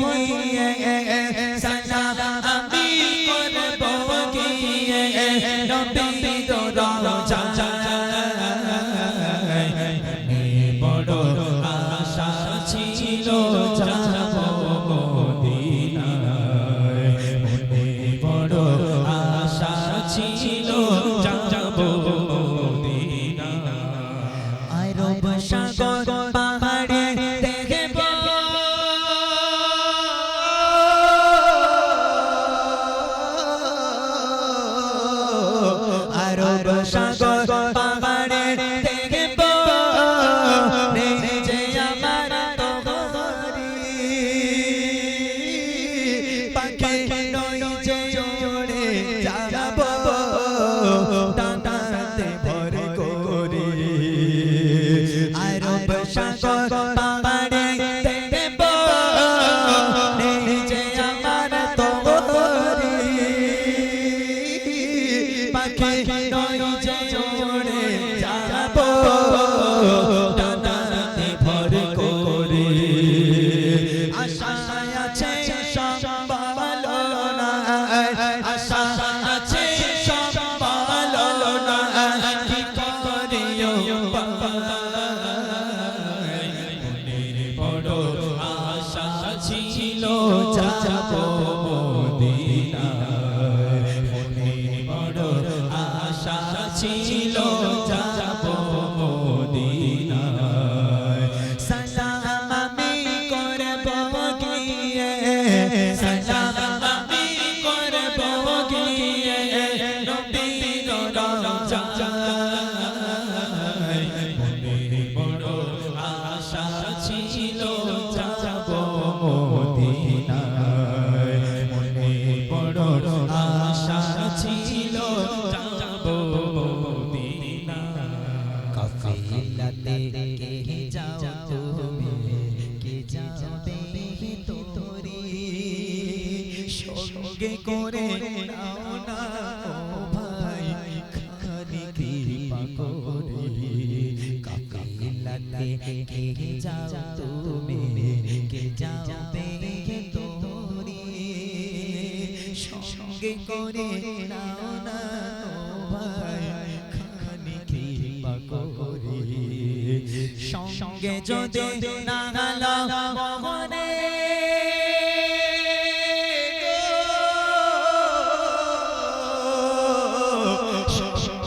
করব সাগর পাহাড়ে দেখব। যে আমার তোহরি পাখি নই যে ওড়ে যাব টাটাতে ভর করি। আরব সাগর পাহাড়ে দেখব। যে আমার তোহরি পাখি আশা ছিল যাব মদিনায়। সালাম আমি করব গিয়ে, সালাম আমি করব গিয়ে, নবীর রওজায় মনে বড় আশা ছিল নাও না ও ভাই খানি কৃপা করে কাফিলাতে কে যাও তুমি? কে তোরি সঙ্গে করে নাও না ও ভাই খানি কৃপা করে সঙ্গে যদি না গালো মনে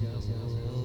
gracias.